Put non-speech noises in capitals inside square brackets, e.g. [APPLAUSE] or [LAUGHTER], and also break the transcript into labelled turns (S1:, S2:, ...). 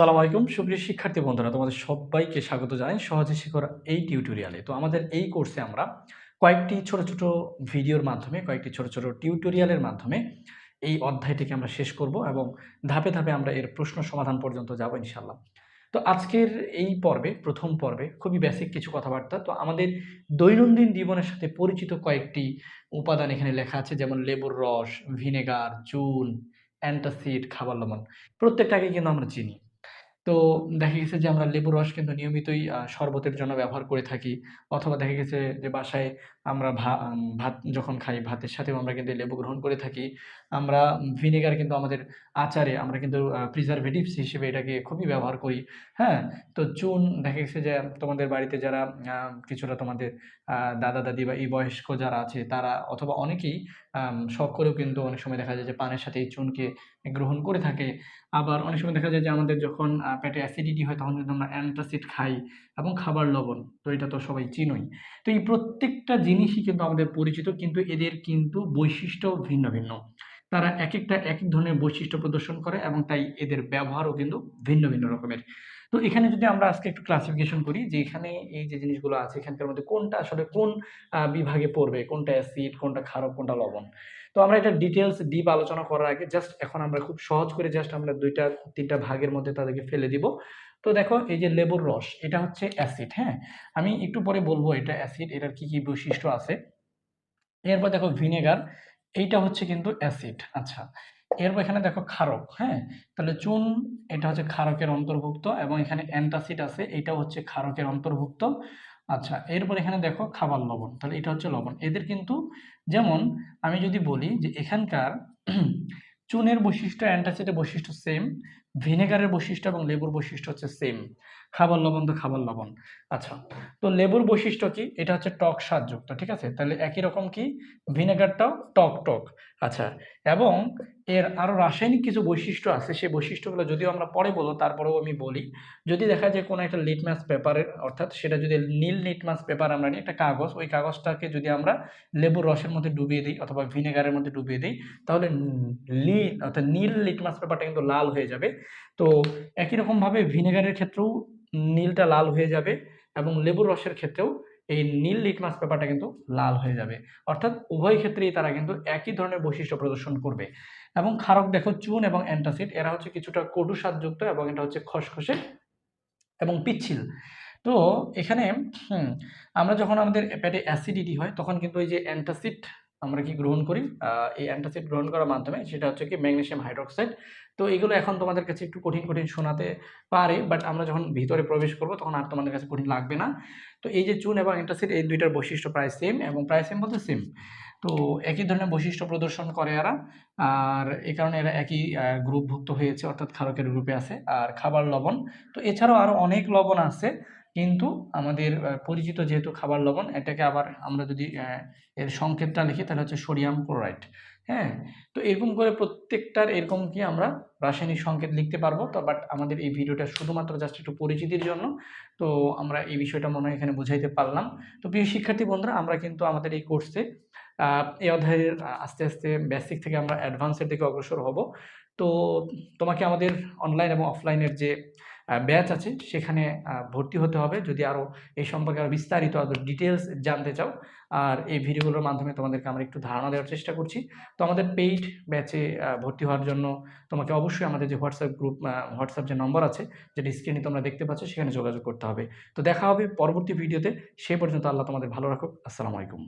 S1: আসসালামু আলাইকুম। সুপ্রিয় শিক্ষার্থী বন্ধুরা, তোমাদের সবাইকে স্বাগত জানাই সহজে শেখার এই টিউটোরিয়ালে। তো আমাদের এই কোর্সে আমরা কয়েকটি ছোট ছোট ভিডিওর মাধ্যমে, কয়েকটি ছোট ছোট টিউটোরিয়ালের মাধ্যমে এই অধ্যায়টিকে আমরা শেষ করব এবং ধাপে ধাপে আমরা এর প্রশ্ন সমাধান পর্যন্ত যাব ইনশাল্লাহ তো আজকের এই পর্বে, প্রথম পর্বে খুবই বেসিক কিছু কথাবার্তা। তো আমাদের দৈনন্দিন জীবনের সাথে পরিচিত কয়েকটি উপাদান এখানে লেখা আছে, যেমন লেবুর রস, ভিনেগার, চুন, অ্যান্টাসিড, খাবার লবণ। প্রত্যেকটাকে কিন্তু আমরা চিনি। তো দেখা গেছে যে আমরা লেবুর রস কিন্তু নিয়মিতই শরবতের জন্য ব্যবহার করে থাকি। অথবা দেখা গেছে যে বাসায় আমরা ভাত যখন খাই, ভাতের সাথেও আমরা কিন্তু লেবু গ্রহণ করে থাকি। আমরা ভিনেগার কিন্তু আমাদের আচারে আমরা কিন্তু প্রিজারভেটিভস হিসেবে এটাকে খুবই ব্যবহার করি। হ্যাঁ? তো চুন, দেখা গেছে যে তোমাদের বাড়িতে যারা কিছুটা তোমাদের দাদা-দাদি বা এই বয়স্ক যারা আছে, তারা অথবা অনেকেই শখ করেও কিন্তু অনেক সময় দেখা যায় যে পানের সাথে এই চুনকে গ্রহণ করে থাকে। আবার অনেক সময় দেখা যায় যে আমাদের যখন পেটে অ্যাসিডিটি হয় তখন কিন্তু আমরা অ্যান্টাসিড খাই এবং খাবার লবণ। তো এটা তো সবাই চিনই তো এই প্রত্যেকটা জিনিসই কিন্তু আমাদের পরিচিত কিন্তু এদের কিন্তু বৈশিষ্ট্য ভিন্ন, ভিন্ন। তারা এক একটা এক এক ধরনের বৈশিষ্ট্য প্রদর্শন করে এবং তাই এদের ব্যবহারও কিন্তু ভিন্ন, ভিন্ন রকমের। তো এখানে যদি আমরা আজকে একটু ক্লাসিফিকেশন করি যে এখানে এই যে জিনিসগুলো আছে এখানকার মধ্যে কোনটা আসলে কোন বিভাগে পড়বে, কোনটা অ্যাসিড, কোনটা ক্ষারক, কোনটা লবণ। তো আমরা এটা ডিটেলস ডিপ আলোচনা করার আগে জাস্ট এখন আমরা খুব সহজ করে জাস্ট আমরা দুইটা তিনটা ভাগের মধ্যে তাদেরকে ফেলে দিব। তো দেখো এই যে লেবুর রস এটা হচ্ছে অ্যাসিড, হ্যাঁ? আমি একটু পরে বলব এটা অ্যাসিড, এটার কি, কি বৈশিষ্ট্য আছে। এরপর দেখো ভিনেগার এইটা হচ্ছে কিন্তু অ্যাসিড। আচ্ছা। এরপর এখানে দেখো ক্ষারক, হ্যাঁ? তাহলে চুন এটা হচ্ছে ক্ষারকের অন্তর্ভুক্ত এবং এখানে অ্যান্টাসিড আছে এটাও হচ্ছে ক্ষারকের অন্তর্ভুক্ত। আচ্ছা, এরপর এখানে দেখো খাবার লবণ। তাহলে এটা হচ্ছে লবণ। এদের কিন্তু যেমন আমি যদি বলি যে এখানকার [CLEARS THROAT] চুনের বৈশিষ্ট্য, অ্যান্টাসিডের বৈশিষ্ট্য সেম, ভিনেগারের বৈশিষ্ট্য এবং লেবুর বৈশিষ্ট্য হচ্ছে সেম। খাবার লবণ তো খাবার লবণ। আচ্ছা, তো লেবুর বৈশিষ্ট্য কি? এটা হচ্ছে টক স্বাদযুক্ত, ঠিক আছে? তাহলে একই রকম কি? ভিনেগারটাও টক, টক। আচ্ছা, এবং এর আরও রাসায়নিক কিছু বৈশিষ্ট্য আছে। সেই বৈশিষ্ট্যগুলো যদিও আমরা পরে বলো তারপরেও আমি বলি। যদি দেখা যায় কোনো একটা লিটমাস পেপারের অর্থাৎ সেটা যদি নীল লিটমাস পেপার আমরা নিই, একটা কাগজ, ওই কাগজটাকে যদি আমরা লেবুর রসের মধ্যে ডুবিয়ে দিই অথবা ভিনেগারের মধ্যে ডুবিয়ে দিই তাহলে লি অর্থাৎ নীল লিটমাস পেপারটা কিন্তু লাল হয়ে যাবে। তো একই রকমভাবে ভিনেগারের ক্ষেত্রেও নীলটা লাল হয়ে যাবে এবং লেবুর রসের ক্ষেত্রেও এই নীল লিটমাস পেপারটা কিন্তু লাল হয়ে যাবে। অর্থাৎ উভয় ক্ষেত্রেই তারা কিন্তু একই ধরনের বৈশিষ্ট্য প্রদর্শন করবে। এবং ক্ষারক দেখো, চুন এবং অ্যান্টাসিড, এরা হচ্ছে কিছুটা কটু স্বাদযুক্ত এবং এটা হচ্ছে খসখসে এবং পিচ্ছিল। তো এখানে আমরা যখন আমাদের পেটে অ্যাসিডিটি হয়, তখন কিন্তু ওই যে অ্যান্টাসিড আমরা কি গ্রহণ করি? এই অ্যান্টাসিড গ্রহণ করার মাধ্যমে সেটা হচ্ছে কি ম্যাগনেশিয়াম হাইড্রোক্সাইড। তো এগুলো এখন তোমাদের কাছে একটু কঠিন, কঠিন শোনাতে পারে। বাট আমরা যখন ভিতরে প্রবেশ করব তখন আর তোমাদের কাছে কঠিন লাগবে না। তো এই যে চুন এবং অ্যান্টাসিড এই দুইটার বৈশিষ্ট্য প্রায় সেম এবং প্রায় সেম বলতে সেম। তো একই ধরনের বৈশিষ্ট্য প্রদর্শন করে এরা। আর এ কারণে এরা একই গ্রুপভুক্ত হয়েছে অর্থাৎ ক্ষারকের গ্রুপে আছে। আর খাবার লবণ। তো এছাড়াও আরও অনেক লবণ আছে। কিন্তু আমাদের পরিচিত যেহেতু খাবার লবণ এটাকে আবার আমরা যদি এর সংকেতটা লিখি তাহলে হচ্ছে সোডিয়াম ক্লোরাইড। হ্যাঁ? তো এরকম করে প্রত্যেকটার এরকম কি আমরা রাসায়নিক সংকেত লিখতে পারব। তো বাট আমাদের এই ভিডিওটা শুধুমাত্র জাস্ট একটু পরিচিতির জন্য। তো আমরা এই বিষয়টা মনে হয় এখানে বুঝাইতে পারলাম। তো প্রিয় শিক্ষার্থী বন্ধুরা আমরা কিন্তু আমাদের এই কোর্সে এই অধ্যায়ের আস্তে, আস্তে বেসিক থেকে আমরা অ্যাডভান্সের দিকে অগ্রসর হব। তো তোমাকে আমাদের অনলাইন এবং অফলাইনের যে ব্যাচ আছে, সেখানে ভর্তি হতে হবে যদি আরও এই সম্পর্কে আরও বিস্তারিত আরও ডিটেলস জানতে চাও। আর এই ভিডিওগুলোর মাধ্যমে তোমাদেরকে আমরা একটু ধারণা দেওয়ার চেষ্টা করছি। তো আমাদের পেইড ব্যাচে ভর্তি হওয়ার জন্য তোমাকে অবশ্যই আমাদের যে হোয়াটসঅ্যাপ গ্রুপ হোয়াটসঅ্যাপ যে নম্বর আছে, যেটা স্ক্রিনে তোমরা দেখতে পাচ্ছ, সেখানে যোগাযোগ করতে হবে। তো দেখা হবে পরবর্তী ভিডিওতে। সে পর্যন্ত আল্লাহ তোমাদের ভালো রাখুক। আসসালামু আলাইকুম।